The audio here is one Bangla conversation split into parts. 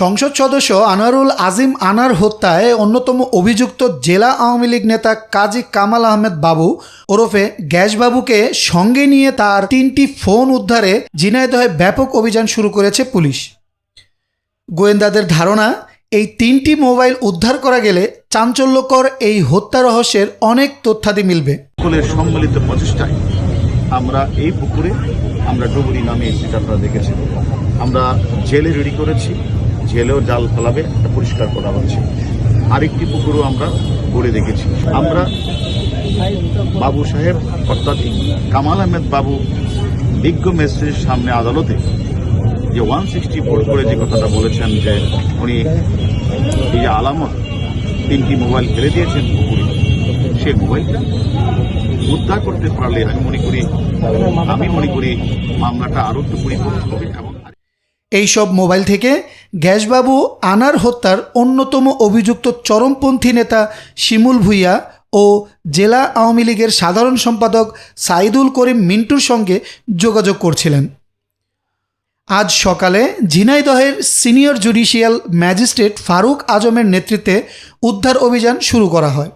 সংসদ সদস্য আনোয়ারুল আজিম আনার হত্যায় অন্যতম অভিযুক্ত জেলা আওয়ামী লীগ নেতা কাজী কামাল আহমেদ বাবু ওরফে গ্যাসবাবুকে সঙ্গে নিয়ে তার তিনটি ফোন উদ্ধারে ঝিনাইদহে ব্যাপক অভিযান শুরু করেছে পুলিশ। গোয়েন্দাদের ধারণা, এই তিনটি মোবাইল উদ্ধার করা গেলে চাঞ্চল্যকর এই হত্যা রহস্যের অনেক তথ্যাদি মিলবে। সম্মিলিত প্রচেষ্টায় আমরা এই পুকুরে আমরা ডুবুরি নামে যেটা আপনারা দেখেছেন। আমরা জেলে রেডি করেছি। জেলেও জাল ফেলাবে, এটা পরিষ্কার করা হচ্ছে। আরেকটি পুকুরও আমরা গড়ে রেখেছি আমরা বাবু সাহেব, অর্থাৎ কামাল আহমেদ বাবু, বিজ্ঞ ম্যাজিস্ট্রেটের সামনে আদালতে যে ওয়ান সিক্সটি ফোর করে যে কথাটা বলেছেন যে উনি এই যে আলামত, তিনটি মোবাইল ফেলে দিয়েছেন পুকুরে সেই মোবাইলটা উদ্ধার করতে পারলে আমি মনে করি, আমি মনে করি মামলাটা আরও একটু পরিপক্ক হবে এবং এইসব মোবাইল থেকে গ্যাসবাবু আনার হত্যার অন্যতম অভিযুক্ত চরমপন্থী নেতা শিমুল ভুইয়া ও জেলা আওয়ামী লীগের সাধারণ সম্পাদক সাইদুল করিম মিন্টুর সঙ্গে যোগাযোগ করছিলেন। আজ সকালে ঝিনাইদহের সিনিয়র জুডিশিয়াল ম্যাজিস্ট্রেট ফারুক আজমের নেতৃত্বে উদ্ধার অভিযান শুরু করা হয়।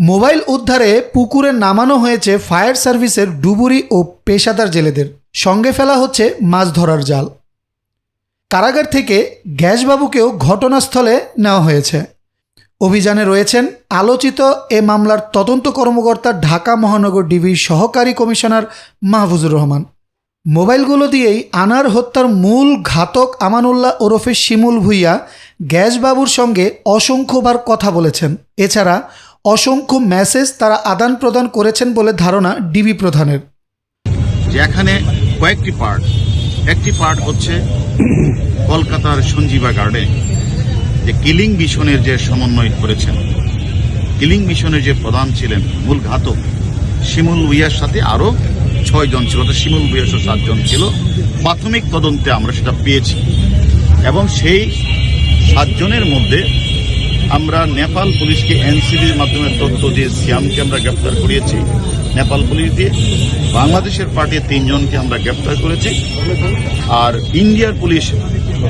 মোবাইল উদ্ধারে পুকুরে নামানো হয়েছে ফায়ার সার্ভিসের ডুবুরি ও পেশাদার জেলেদের। সঙ্গে ফেলা হচ্ছে মাছ ধরার জাল। কারাগার থেকে গ্যাসবাবুকেও ঘটনাস্থলে নেওয়া হয়েছে। অভিযানে রয়েছেন আলোচিত এ মামলার তদন্ত কর্মকর্তা ঢাকা মহানগর ডিবির সহকারী কমিশনার মাহফুজুর রহমান। মোবাইলগুলো দিয়েই আনার হত্যার মূল ঘাতক আমানুল্লাহ ওরফে শিমুল ভুইয়া গ্যাসবাবুর সঙ্গে অসংখ্যবার কথা বলেছেন। এছাড়া অসংখ্য মেসেজ তারা আদান প্রদান করেছেন বলে ধারণা ডিবি প্রধানের। যে এখানে কয়েকটি পার্ট একটি পার্ট হচ্ছে কলকাতার সঞ্জীবা গার্ডে যে কিলিং মিশনের যে সমন্বয় করেছেন, কিলিং মিশনের যে প্রধান ছিলেন মূল ঘাতক শিমুল উইয়ার সাথে আরও ছয়জন ছিল, অর্থাৎ শিমুল উইয়াস সহ সাতজন ছিল। প্রাথমিক তদন্তে আমরা সেটা পেয়েছি। এবং সেই সাতজনের মধ্যে আমরা নেপাল পুলিশকে এনসিবির মাধ্যমে তথ্য দিয়ে সিয়ামকে আমরা গ্রেপ্তার করিয়েছি। নেপাল পুলিশ দিয়ে বাংলাদেশের পার্টির তিনজনকে আমরা গ্রেপ্তার করেছি। আর ইন্ডিয়ার পুলিশ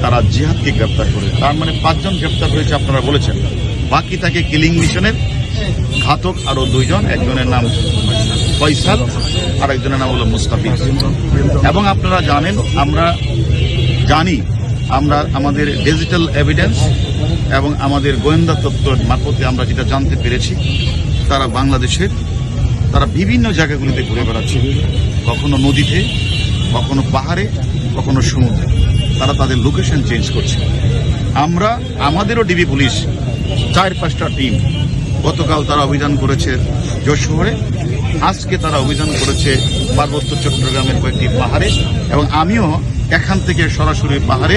তারা জিহাদকে গ্রেপ্তার করে তার মানে পাঁচজন গ্রেপ্তার হয়েছে আপনারা বলেছেন। বাকি তাকে কিলিং মিশনের ঘাতক আরও দুইজন, একজনের নাম ফয়সাল আর একজনের নাম হলো মুস্তাফিজ। এবং আপনারা জানেন, আমরা জানি, আমরা, আমাদের ডিজিটাল এভিডেন্স এবং আমাদের গোয়েন্দা তত্ত্ব মারফতে আমরা যেটা জানতে পেরেছি, তারা বাংলাদেশের তারা বিভিন্ন জায়গাগুলিতে ঘুরে বেড়াচ্ছে। কখনো নদীতে, কখনো পাহাড়ে, কখনো সমুদ্রে। তারা তাদের লোকেশন চেঞ্জ করছে। আমরা, আমাদেরও ডিবি পুলিশ চার পাঁচটা টিম গতকাল তারা অভিযান করেছে যশোহরে আজকে তারা অভিযান করেছে পার্বত্য চট্টগ্রামের কয়েকটি পাহাড়ে, এবং আমিও এখান থেকে সরাসরি পাহাড়ে।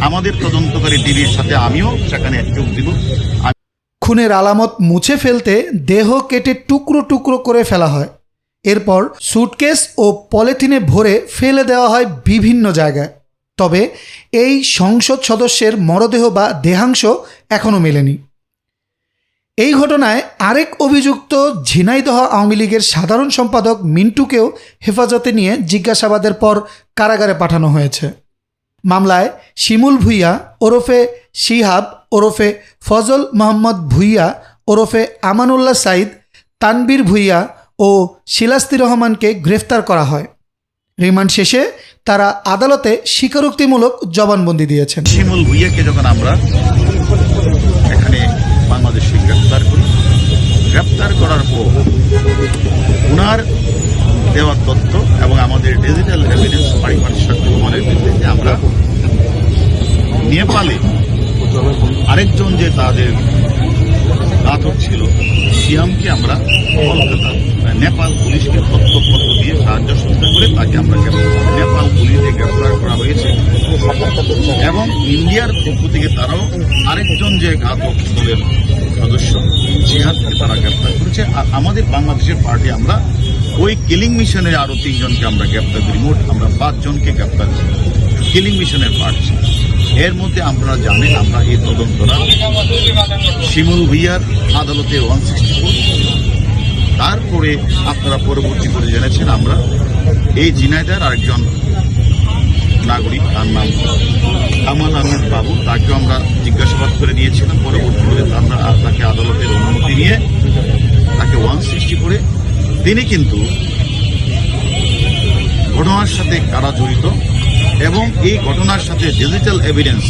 আমাদের তদন্তকারী ডিবির সাথে আমিও সেখানে যোগ দিব। খুনের আলামত মুছে ফেলতে দেহ কেটে টুকরো টুকরো করে ফেলা হয়। এরপর সুটকেস ও পলিথিনে ভরে ফেলে দেওয়া হয় বিভিন্ন জায়গায়। তবে এই সংসদ সদস্যের মরদেহ বা দেহাংশ এখনও মেলেনি। এই ঘটনায় আরেক অভিযুক্ত ঝিনাইদহ আওয়ামী লীগের সাধারণ সম্পাদক মিন্টুকেও হেফাজতে নিয়ে জিজ্ঞাসাবাদের পর কারাগারে পাঠানো হয়েছে। মামলায় শিমুল ভুইয়া ওরফে শিহাব, ওরফে ফজল মোহাম্মদ ভুইয়া, ওরফে আমানুল্লাহ সাইদ তানবীর ভুইয়া ও শিলাস্তি রহমানকে গ্রেফতার করা হয়। রিমান্ড শেষে তারা আদালতে স্বীকারোক্তিমূলক জবানবন্দি দিয়েছেন। শিমুল ভুইয়াকে যখন আমরা নেপালে আরেকজন যে তাদের ঘাতক ছিল, সিয়ামকে আমরা কলকাতা নেপাল পুলিশকে তথ্যপত্র দিয়ে সাহায্য সহযোগিতা করে তাকে আমরা নেপাল পুলিশে গ্রেপ্তার করা হয়েছে এবং ইন্ডিয়ার পক্ষ থেকে তারাও আরেকজন যে ঘাতক দলের সদস্য, জিহাদকে তারা গ্রেপ্তার করেছে। আর আমাদের বাংলাদেশের পার্টি আমরা ওই কিলিং মিশনের আরও তিনজনকে আমরা গ্রেপ্তার করি। মোট আমরা পাঁচজনকে গ্রেপ্তার করি। কিলিং মিশনের পার্টি। এর মধ্যে আপনারা জানেন, আমরা এই তদন্তরা শিমুল ভুইয়ার আদালতে ওয়ান সিক্সটি ফোর তারপরে আপনারা পরবর্তী করে জেনেছেন আমরা এই জিনাইদার আরেকজন নাগরিক, তার নাম কামাল আহমেদ বাবু। তাকেও আমরা জিজ্ঞাসাবাদ করে নিয়েছিলাম পরবর্তীকালে আমরা তাকে আদালতের অনুমতি নিয়ে তাকে ওয়ান সৃষ্টি করে তিনি কিন্তু ঘটনার সাথে কারা জড়িত? এবং এই ঘটনার সাথে ডিজিটাল এভিডেন্স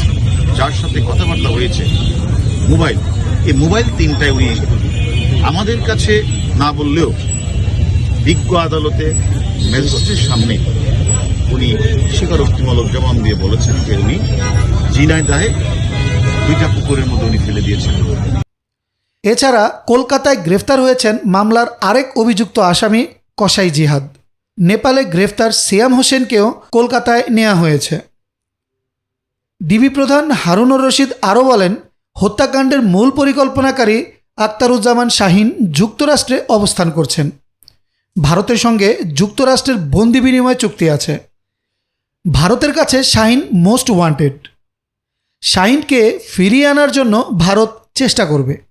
যার সাথে কথাবার্তা হয়েছে, মোবাইল। এই মোবাইল তিনটায় উনি আমাদের কাছে না বললেও বিজ্ঞ আদালতে ম্যাজিস্ট্রেটের সামনে উনি স্বীকারোক্তিমূলক জবান দিয়ে বলেছেন যে উনি জিনাইদাহে দুইটা পুকুরের মধ্যে উনি ফেলে দিয়েছেন। এছাড়া কলকাতায় গ্রেফতার হয়েছেন মামলার আরেক অভিযুক্ত আসামি কসাই জিহাদ। নেপালে গ্রেফতার সিয়াম হোসেনকেও কলকাতায় নেওয়া হয়েছে। ডিবি প্রধান হারুনুর রশিদ আরও বলেন, হত্যাকাণ্ডের মূল পরিকল্পনাকারী আক্তারুজ্জামান শাহিন যুক্তরাষ্ট্রে অবস্থান করছেন। ভারতের সঙ্গে যুক্তরাষ্ট্রের বন্দি বিনিময় চুক্তি আছে। ভারতের কাছে শাহিন মোস্ট ওয়ান্টেড। শাহিনকে ফিরিয়ে আনার জন্য ভারত চেষ্টা করবে।